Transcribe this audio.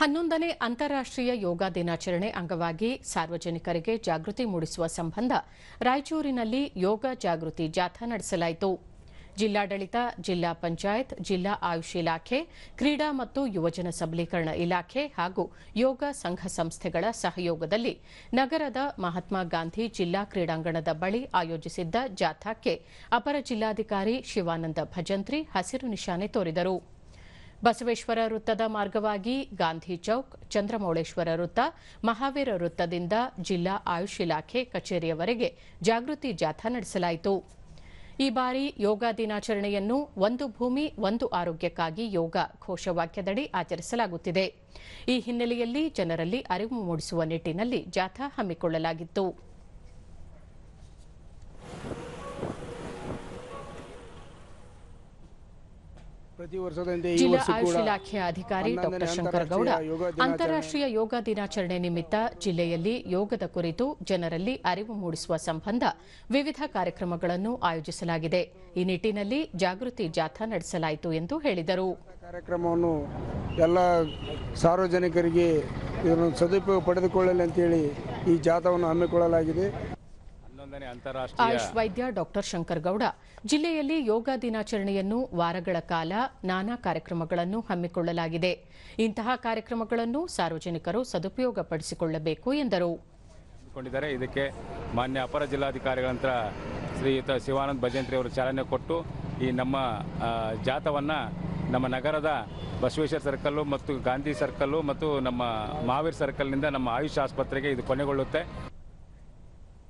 ಹನ್ನೊಂದನೇ ಅಂತಾರಾಷ್ಟ್ರೀಯ ಯೋಗ ದಿನಾಚರಣೆ ಅಂಗವಾಗಿ ಸಾರ್ವಜನಿಕರಿಗೆ ಜಾಗೃತಿ ಮೂಡಿಸುವ ಸಂಬಂಧ ರಾಯಚೂರಿನಲ್ಲಿ ಯೋಗ ಜಾಗೃತಿ ಜಾಥಾ ನಡೆಸಲಾಯಿತು. ಜಿಲ್ಲಾಡಳಿತ, ಜಿಲ್ಲಾ ಪಂಚಾಯತ್, ಜಿಲ್ಲಾ ಆಯುಷ್ ಇಲಾಖೆ, ಕ್ರೀಡಾ ಮತ್ತು ಯುವಜನ ಸಬಲೀಕರಣ ಇಲಾಖೆ ಹಾಗೂ ಯೋಗ ಸಂಘ ಸಂಸ್ಥೆಗಳ ಸಹಯೋಗದಲ್ಲಿ ನಗರದ ಮಹಾತ್ಮ ಗಾಂಧಿ ಜಿಲ್ಲಾ ಕ್ರೀಡಾಂಗಣದ ಬಳಿ ಆಯೋಜಿಸಿದ್ದ ಜಾಥಾಕ್ಕೆ ಅಪರ ಜಿಲ್ಲಾಧಿಕಾರಿ ಶಿವಾನಂದ ಭಜಂತ್ರಿ ಹಸಿರು ನಿಶಾನೆ ತೋರಿದರು. ಬಸವೇಶ್ವರ ವೃತ್ತದ ಮಾರ್ಗವಾಗಿ ಗಾಂಧಿ ಚೌಕ್, ಚಂದ್ರಮೌಳೇಶ್ವರ ವೃತ್ತ, ಮಹಾವೀರ ವೃತ್ತದಿಂದ ಜಿಲ್ಲಾ ಆಯುಷ್ ಇಲಾಖೆ ಕಚೇರಿಯವರೆಗೆ ಜಾಗೃತಿ ಜಾಥಾ ನಡೆಸಲಾಯಿತು. ಈ ಬಾರಿ ಯೋಗ ದಿನಾಚರಣೆಯನ್ನು ಒಂದು ಭೂಮಿ, ಒಂದು ಆರೋಗ್ಯಕ್ಕಾಗಿ ಯೋಗ ಘೋಷವಾಕ್ಯದಡಿ ಆಚರಿಸಲಾಗುತ್ತಿದೆ. ಈ ಹಿನ್ನೆಲೆಯಲ್ಲಿ ಜನರಲ್ಲಿ ಅರಿವು ಮೂಡಿಸುವ ನಿಟ್ಟಿನಲ್ಲಿ ಜಾಥಾ ಹಮ್ಮಿಕೊಳ್ಳಲಾಗಿತ್ತು. ಜಿಲ್ಲಾ ಆಯುಷ್ ಇಲಾಖೆಯ ಅಧಿಕಾರಿ ಡಾಕ್ಟರ್ ಶಂಕರಗೌಡ ಅಂತಾರಾಷ್ಟ್ರೀಯ ಯೋಗ ದಿನಾಚರಣೆ ನಿಮಿತ್ತ ಜಿಲ್ಲೆಯಲ್ಲಿ ಯೋಗದ ಕುರಿತು ಜನರಲ್ಲಿ ಅರಿವು ಮೂಡಿಸುವ ಸಂಬಂಧ ವಿವಿಧ ಕಾರ್ಯಕ್ರಮಗಳನ್ನು ಆಯೋಜಿಸಲಾಗಿದೆ. ಈ ನಿಟ್ಟಿನಲ್ಲಿ ಜಾಗೃತಿ ಜಾಥಾ ನಡೆಸಲಾಯಿತು ಎಂದು ಹೇಳಿದರು. ಕಾರ್ಯಕ್ರಮವನ್ನು ಎಲ್ಲ ಸಾರ್ವಜನಿಕರಿಗೆ ಇದನ್ನು ಸದುಪಯೋಗ ಪಡೆದುಕೊಳ್ಳಲಿ ಅಂತೇಳಿ ಈ ಜಾಥಾವನ್ನು ಹಮ್ಮಿಕೊಳ್ಳಲಾಗಿದೆ. ಆಯುಷ್ ವೈದ್ಯ ಡಾಕ್ಟರ್ ಶಂಕರ್ ಗೌಡ ಜಿಲ್ಲೆಯಲ್ಲಿ ಯೋಗ ದಿನಾಚರಣೆಯನ್ನು ವಾರಗಳ ಕಾಲ ನಾನಾ ಕಾರ್ಯಕ್ರಮಗಳನ್ನು ಹಮ್ಮಿಕೊಳ್ಳಲಾಗಿದೆ. ಇಂತಹ ಕಾರ್ಯಕ್ರಮಗಳನ್ನು ಸಾರ್ವಜನಿಕರು ಸದುಪಯೋಗಪಡಿಸಿಕೊಳ್ಳಬೇಕು ಎಂದರು. ಇದಕ್ಕೆ ಮಾನ್ಯ ಅಪರ ಜಿಲ್ಲಾಧಿಕಾರಿಗಳಂತ ಶ್ರೀಯುತ ಶಿವಾನಂದ ಭಜಂತ್ರಿ ಅವರು ಚಾಲನೆ ಕೊಟ್ಟು ಈ ನಮ್ಮ ಜಾತವನ್ನ ಜಾಥವನ್ನು ನಮ್ಮ ನಗರದ ಬಸವೇಶ್ವರ ಸರ್ಕಲ್ಲು ಮತ್ತು ಗಾಂಧಿ ಸರ್ಕಲ್ಲು ಮತ್ತು ನಮ್ಮ ಮಹಾವೀರ್ ಸರ್ಕಲ್ನಿಂದ ನಮ್ಮ ಆಯುಷ್ ಆಸ್ಪತ್ರೆಗೆ ಇದು ಕೊನೆಗೊಳ್ಳುತ್ತೆ.